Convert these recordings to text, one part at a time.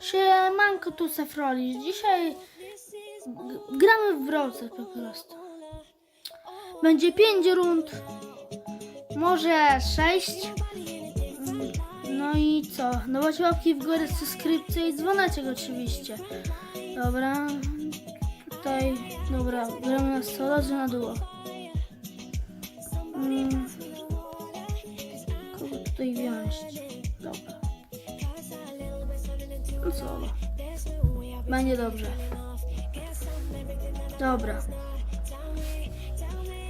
Siemanko, tu Sefroli. Dzisiaj gramy w Browser po prostu. Będzie 5 rund, może 6. No i co? No bo łapki w górę, subskrypcje i dzwoneczek oczywiście. Dobra. Tutaj, dobra, gramy na solo, czy na duo. Mm. Kogo tutaj wziąć? Dobra. No solo. Będzie dobrze. Dobra.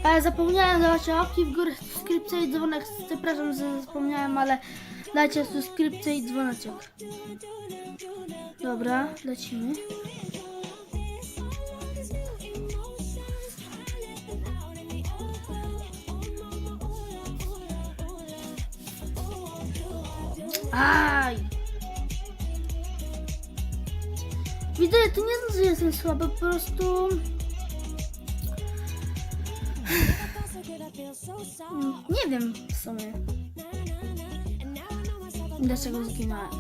Ale zapomniałem dawać łapki w górę, subskrypcję i dzwonek. Przepraszam, że zapomniałem, ale dajcie subskrypcję i dzwoneczek. Dobra, lecimy. Aj! Widzę, to nie znaczy, że jestem słaby, po prostu... Mm, Nie wiem w sumie. Dlaczego zginąłem.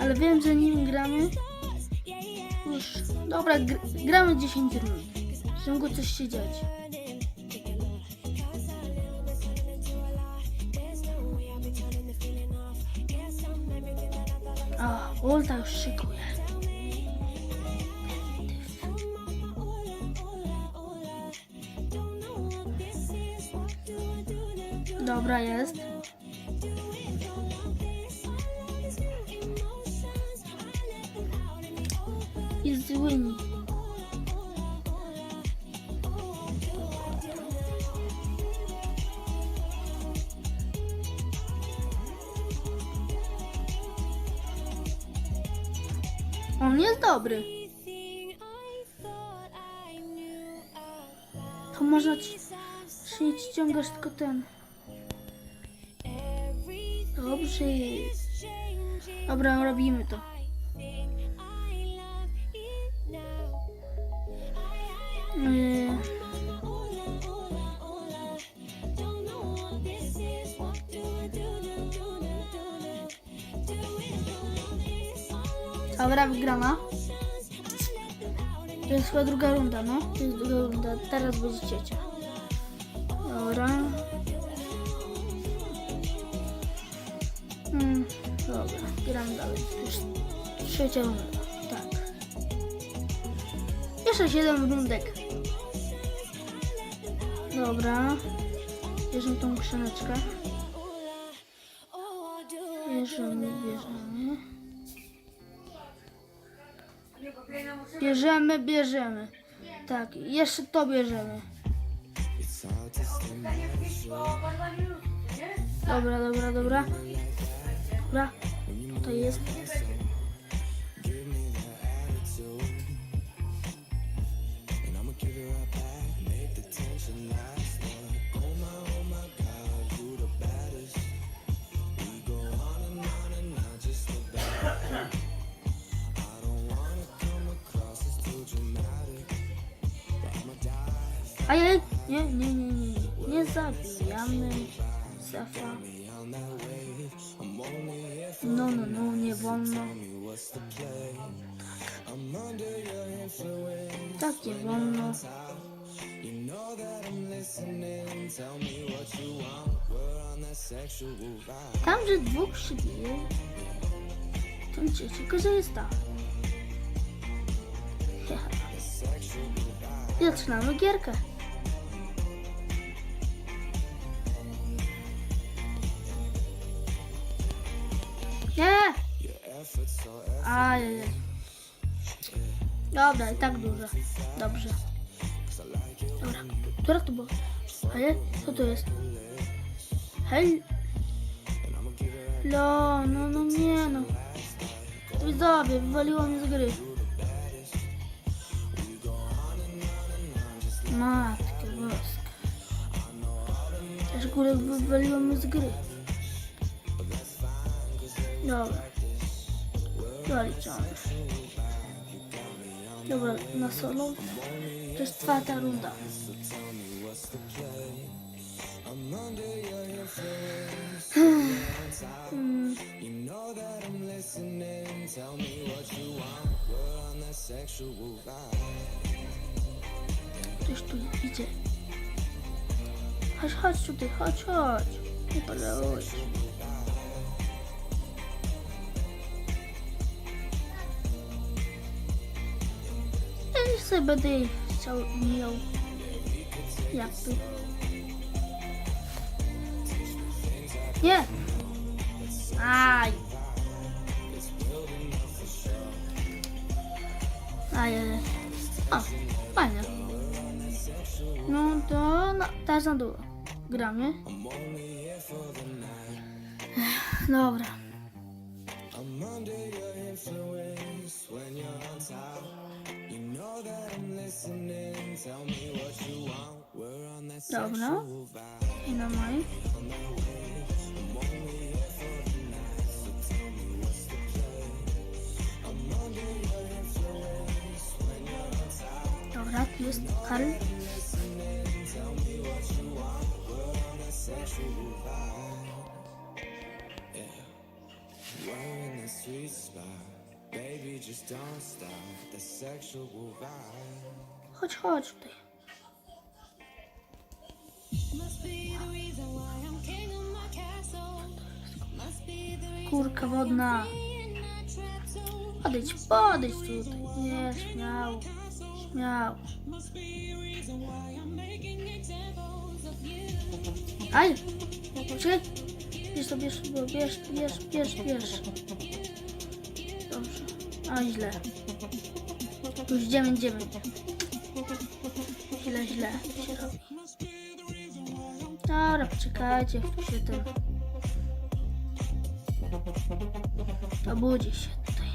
Ale wiem, że nim gramy. Już. Dobra, gr gramy 10 rund. W mogło coś się dziać. Ulta już szykuje. Dobra, jest. Jest Winnie. Ściągasz tylko ten. Dobrze jest. Dobra, robimy to. Yy. Dobra, wygrana. To jest chyba druga runda, no. To jest druga runda. Teraz będzie trzecia. Gram dalej. Już trzecia runda. Tak. Jeszcze 7 rundek. Dobra. Bierzemy tą skrzyneczkę. Bierzemy, bierzemy. Bierzemy, bierzemy. Tak, jeszcze to bierzemy. Dobra, dobra, dobra. Dobra, tutaj jest. Ajaj, nie, nie, nie, nie, nie, nie zabijamy Zefa. No, no, no, nie wolno. Tak, tak nie wolno. Tam, że dwóch się bije, ten trzeci korzysta. I zaczynamy Ajajaj. Dobra, i tak dużo. Dobrze. Dobra, która to było? Ale co to jest? Hej! No, no, no nie no. Widzowie, wywaliło mnie z gry. Matkę boska. Też górę wywaliło mnie z gry. Dobra doliczone. Dobra, na solo. To jest czwarta runda. Hmm. Ktoś tu idzie. Chodź, chodź tutaj, chodź, chodź. Nie podoba sobie będę chciał mijał. Jak tu? Nie! Aj! Ajajaj. O, fajnie. No to no, teraz na dół. Gramy. Dobra. Dobra. I na maj. Dobra, tu Karl. We're in the Kurka wodna. Podejdź, podejdź tutaj. Nie, śmiało. Śmiało. Aj! Czekaj. Bierz to, bierz, to, bierz, bierz, bierz, bierz. Dobrze. A, źle. Już idziemy, idziemy. Źle, źle. Dobra, poczekajcie, jak tu się ten... Obudzi się tutaj.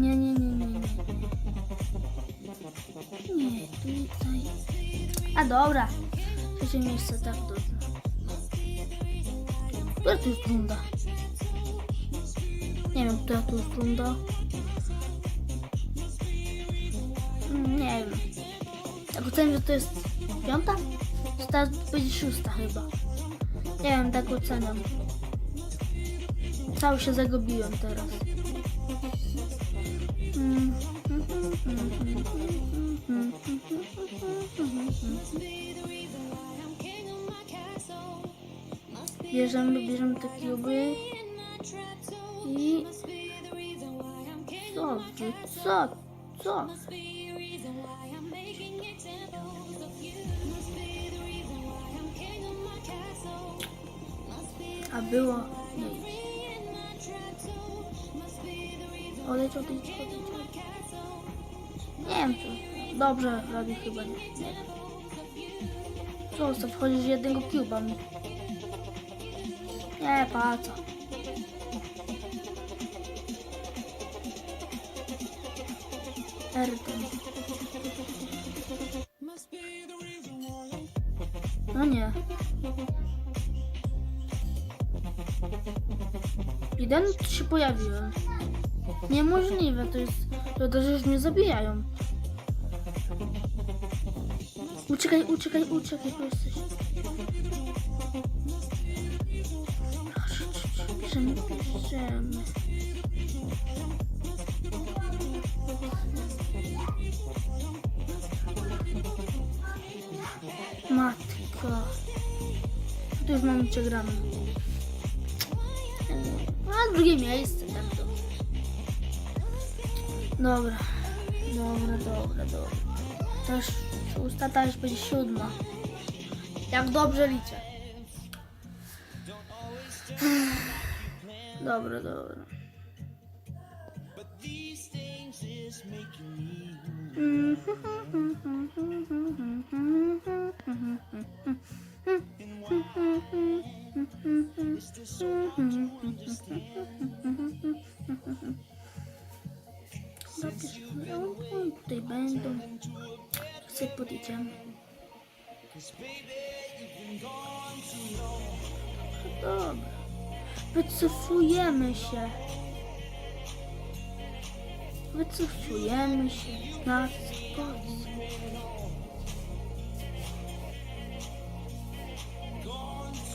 Nie, nie, nie, nie, nie. Nie, tutaj. A dobra. Trzecie miejsce tak trudno. Która tu jest runda? Nie wiem, która tu jest runda. Mm, Nie wiem. Jak oceniam, że to jest piąta? Teraz będzie szósta chyba. Nie wiem, tak oceniam. Cały się zagubiłem teraz. Bierzemy, bierzemy te kuby i co, co, co? Be the reason Odejdź, odejdź, odejdź. Nie wiem, co dobrze robi chyba, nie. Co, co, wchodzisz jednego cuba mi. Nie, pa co. No nie. Jeden się pojawiłem. Niemożliwe, to jest. To, że już mnie zabijają. Uciekaj, uciekaj, uciekaj, bo jesteś. Proszę, bierzemy, bierzemy. Matka. Tu już mamy przegrane. A drugie miejsce, tak to. Dobra. Dobra, dobra, dobra. Już szósta, ta już będzie siódma. Jak dobrze liczę. Dobra, dobra. Zapisz, no, tutaj będą. Sobie podjedziemy. Dobra. Wycofujemy się. Wycofujemy się na spokój.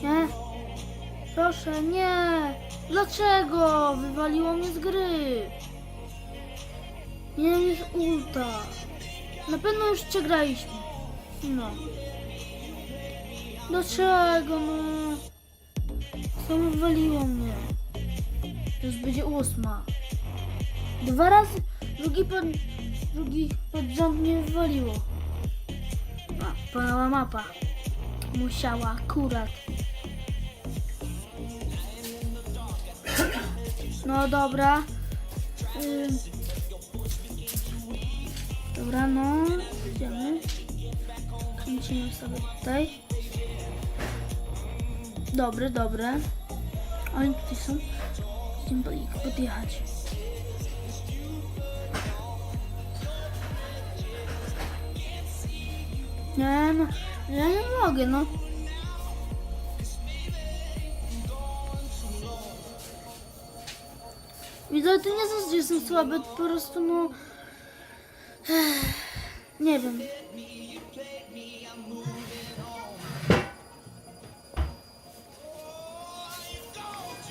Nie. Proszę, nie. Dlaczego? Wywaliło mnie z gry. Mam już ulta. Na pewno już przegraliśmy. No. Dlaczego no? Co wywaliło mnie? Już będzie ósma. Dwa razy, drugi pod, drugi pod mnie wywaliło. A, mapa. Musiała akurat. No dobra. Ym. Dobra, no. Idziemy. Kręcimy sobie tutaj. Dobre, dobre. Oni tutaj są. Idziemy pod- ich podjechać. Nie no, ja nie mogę, no. Widzę, to nie jest, że jestem słaby, po prostu no... Nie wiem.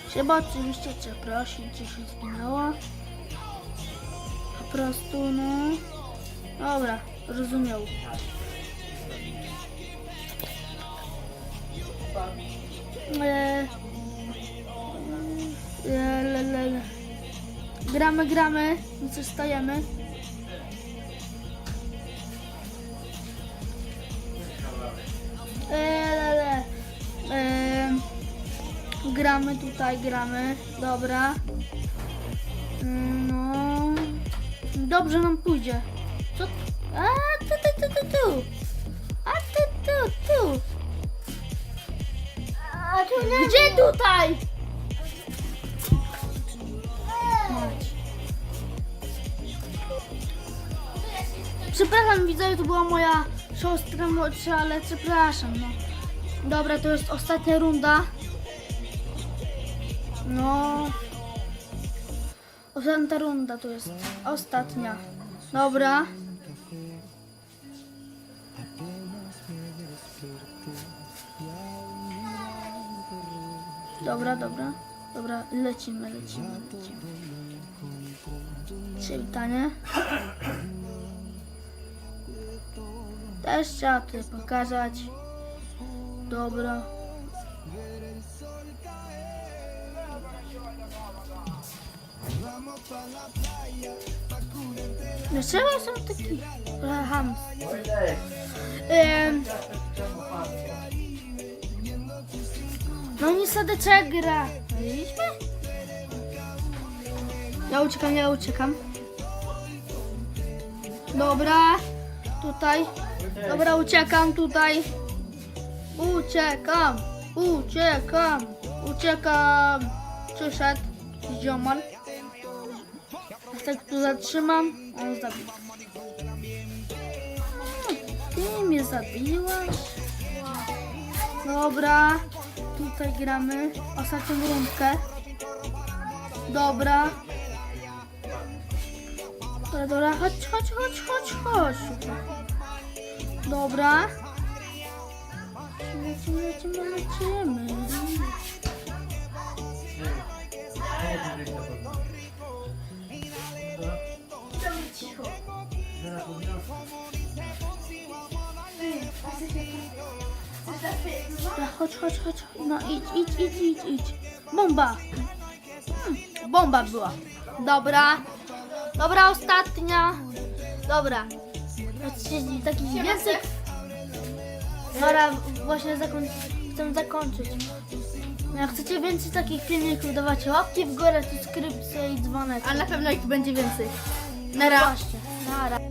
Trzeba oczywiście przeprosić, że się zginęło. Po prostu, no... Dobra, rozumiał. Eee, eee. Gramy, gramy, nic stajemy. Eee, le, le. Eee, gramy tutaj, gramy. Dobra. Mm, No. Dobrze nam pójdzie. Co? A, tu, tu, tu, tu, tu. A, tu, tu, tu. A tu nie Gdzie tutaj? Mać. Przepraszam widzowie, to była moja siostra młodsza, ale przepraszam, no. Dobra, to jest ostatnia runda. No. Ostatnia runda to jest ostatnia. Dobra. Dobra, dobra. Dobra, lecimy, lecimy, lecimy. Przywitanie. Też trzeba tutaj pokazać. Dobra. Dlaczego są taki hamstrzy? Em, No niestety trzeba gra. Widzieliśmy? Ja uciekam, ja uciekam. Dobra, tutaj. Dobra, uciekam tutaj. Uciekam, uciekam, uciekam. Przyszedł ziomal. Ja tak tu zatrzymam, on zabił. Ty mnie zabiłaś? Dobra, tutaj gramy ostatnią rundkę. Dobra. Dobra, chodź, chodź, chodź, chodź, chodź. Dobra. Lecimy, lecimy, lecimy. Dobra, chodź, chodź, chodź. No idź, idź, idź, idź, idź. Bomba. Hmm, bomba była. Dobra. Dobra, ostatnia. Dobra. Chodźcie, taki więcej. Dobra, właśnie zakoń... chcę zakończyć. Jak chcecie więcej takich filmików, dawajcie łapki w górę, subskrypcje i dzwonek. A na pewno ich będzie więcej. Na razie. Na razie.